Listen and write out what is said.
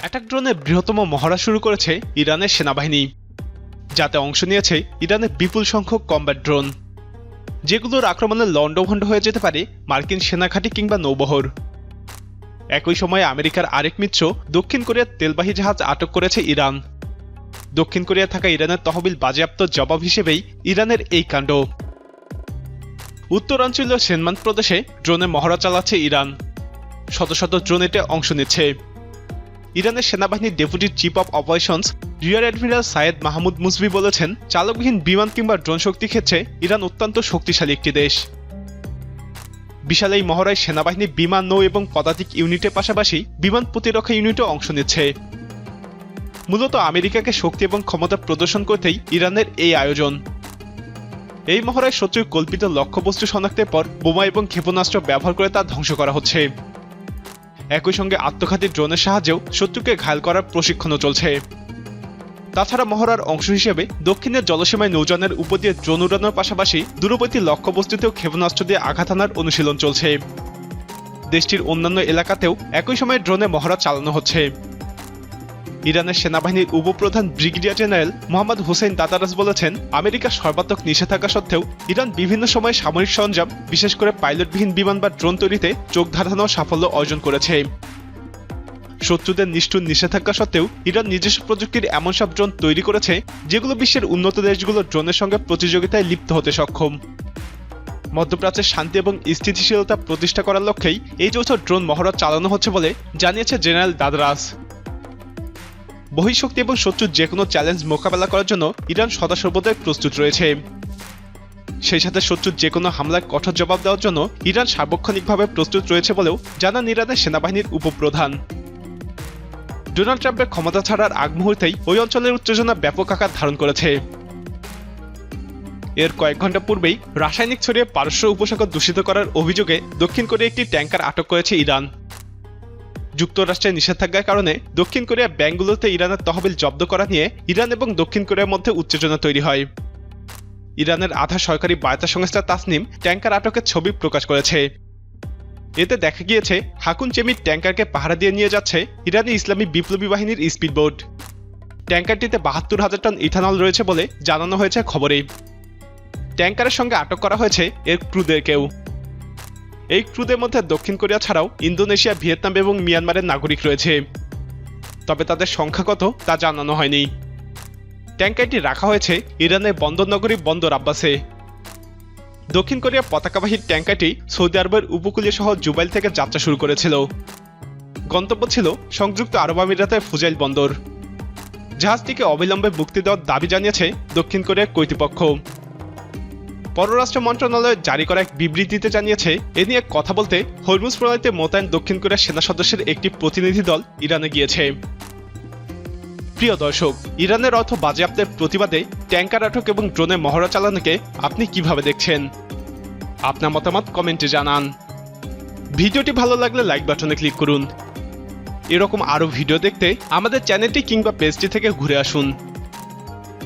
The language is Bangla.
অ্যাটাক ড্রোনের বৃহত্তম মহড়া শুরু করেছে ইরানের সেনাবাহিনী, যাতে অংশ নিয়েছে ইরানের বিপুল সংখ্যক কম্ব্যাট ড্রোন যেগুলোর আক্রমণে লণ্ডভণ্ড হয়ে যেতে পারে মার্কিন সেনাঘাঁটি কিংবা নৌবহর। একই সময়ে আমেরিকার আরেক মিত্র দক্ষিণ কোরিয়ার তেলবাহী জাহাজ আটক করেছে ইরান। দক্ষিণ কোরিয়া থাকা ইরানের তহবিল বাজেয়াপ্ত জবাব হিসেবেই ইরানের এই কাণ্ড। উত্তরাঞ্চলীয় সেনমান প্রদেশে ড্রোনে মহড়া চালাচ্ছে ইরান। শত শত ড্রোন এতে অংশ নিচ্ছে। ইরানের সেনাবাহিনীর deputy chief of operations rear admiral Sayed Mahmoud Mousavi বলেছেন, চালকবিহীন বিমান কিংবা ড্রোন শক্তি ক্ষেত্রে ইরান অত্যন্ত শক্তিশালী একটি দেশ। বিশাল এই মহড়ায় সেনাবাহিনী বিমান, নৌ এবং পদাতিক ইউনিটের পাশাপাশি বিমান প্রতিরক্ষা ইউনিটও অংশ নিচ্ছে। মূলত আমেরিকাকে শক্তি এবং ক্ষমতা প্রদর্শন করতেই ইরানের এই আয়োজন। এই মহড়ায় শত্রুর কল্পিত লক্ষ্যবস্তু শনাক্তের পর বোমা এবং ক্ষেপণাস্ত্র ব্যবহার করে তা ধ্বংস করা হচ্ছে। একই সঙ্গে আত্মঘাতী ড্রোনের সাহায্যেও শত্রুকে ঘায়ল করার প্রশিক্ষণও চলছে। তাছাড়া মহড়ার অংশ হিসেবে দক্ষিণের জলসীমায় নৌযানের উপর দিয়ে ড্রোন উড়ানোর পাশাপাশি দূরবর্তী লক্ষ্যবস্তুতেও ক্ষেপণাস্ত্র দিয়ে আঘাত হানার অনুশীলন চলছে। দেশটির অন্যান্য এলাকাতেও একই সময়ে ড্রোনে মহড়া চালানো হচ্ছে। ইরানের সেনাবাহিনীর উপপ্রধান brigadier general Mohammad Hossein Dadras বলেছেন আমেরিকার সর্বাত্মক নিষেধাজ্ঞা সত্ত্বেও ইরান বিভিন্ন সময় সামরিক সরঞ্জাম, বিশেষ করে পাইলটবিহীন বিমান বা ড্রোন তৈরিতে চোখ ধাঁধানোর সাফল্য অর্জন করেছে। শত্রুদের নিষ্ঠুর নিষেধাজ্ঞা সত্ত্বেও ইরান নিজস্ব প্রযুক্তির এমন সব ড্রোন তৈরি করেছে, যেগুলো বিশ্বের উন্নত দেশগুলো ড্রোনের সঙ্গে প্রতিযোগিতায় লিপ্ত হতে সক্ষম। মধ্যপ্রাচ্যের শান্তি এবং স্থিতিশীলতা প্রতিষ্ঠা করার লক্ষ্যেই এই যৌথ ড্রোন মহড়া চালানো হচ্ছে বলে জানিয়েছে জেনারেল দাদরাস বহিঃশক্তি এবং শত্রুর যে কোনো চ্যালেঞ্জ মোকাবেলা করার জন্য ইরান সদাসর্বদাই প্রস্তুত রয়েছে। সেই সাথে শত্রুর যে কোনো হামলার কঠোর জবাব দেওয়ার জন্য ইরান সার্বক্ষণিকভাবে প্রস্তুত রয়েছে বলেও জানান ইরানের সেনাবাহিনীর উপপ্রধান। ডোনাল্ড ট্রাম্পের ক্ষমতা ছাড়ার আগ মুহূর্তেই ওই অঞ্চলের উত্তেজনা ব্যাপক আকার ধারণ করেছে। এর কয়েক ঘণ্টা পূর্বেই রাসায়নিক ছড়িয়ে পারস্য উপসাগর দূষিত করার অভিযোগে দক্ষিণ কোরিয়া একটি ট্যাঙ্কার আটক করেছে ইরান। যুক্তরাষ্ট্রের নিষেধাজ্ঞার কারণে দক্ষিণ কোরিয়া ব্যাংকগুলোতে ইরানের তহবিল জব্দ করা নিয়ে ইরান এবং দক্ষিণ কোরিয়ার মধ্যে উত্তেজনা তৈরি হয়। ইরানের আধা সরকারি বার্তা সংস্থা তাসনিম ট্যাঙ্কার আটকের ছবি প্রকাশ করেছে। এতে দেখা গিয়েছে, হাকুন চেমির ট্যাঙ্কারকে পাহারা দিয়ে নিয়ে যাচ্ছে ইরানি ইসলামী বিপ্লবী বাহিনীর স্পিড স্পিডবোট। ট্যাঙ্কারটিতে বাহাত্তর হাজার টন ইথানল রয়েছে বলে জানানো হয়েছে খবরে। ট্যাঙ্কারের সঙ্গে আটক করা হয়েছে এর ক্রুদেরকেও এই ক্রুদের মধ্যে দক্ষিণ কোরিয়া ছাড়াও ইন্দোনেশিয়া, ভিয়েতনাম এবং মিয়ানমারের নাগরিক রয়েছে। তবে তাদের সংখ্যা কত তা জানানো হয়নি। ট্যাঙ্কারটি রাখা হয়েছে ইরানের বন্দরনগরী বন্দর আব্বাসে। দক্ষিণ কোরিয়া পতাকাবাহী ট্যাঙ্কারটি সৌদি আরবের উপকূলীয় শহর জুবাইল থেকে যাত্রা শুরু করেছিল। গন্তব্য ছিল সংযুক্ত আরব আমিরাতের ফুজাইল বন্দর। জাহাজটিকে অবিলম্বে মুক্তি দেওয়ার দাবি জানিয়েছে দক্ষিণ কোরিয়ার কর্তৃপক্ষ। পররাষ্ট্র মন্ত্রণালয় জারি করা এক বিবৃতিতে জানিয়েছে, এ নিয়ে কথা বলতে হরমুজ প্রণালীতে মোতায়েন দক্ষিণ কোরিয়ার সেনা সদস্যের একটি প্রতিনিধি দল ইরানে গিয়েছে। প্রিয় দর্শক, ইরানের অর্থ বাজেয়াপ্তের প্রতিবাদে ট্যাঙ্কার আটক এবং ড্রোনে মহড়া চালানোকে আপনি কীভাবে দেখছেন? আপনার মতামত কমেন্টে জানান। ভিডিওটি ভালো লাগলে লাইক বাটনে ক্লিক করুন। এরকম আরও ভিডিও দেখতে আমাদের চ্যানেলটি কিংবা পেজটি থেকে ঘুরে আসুন।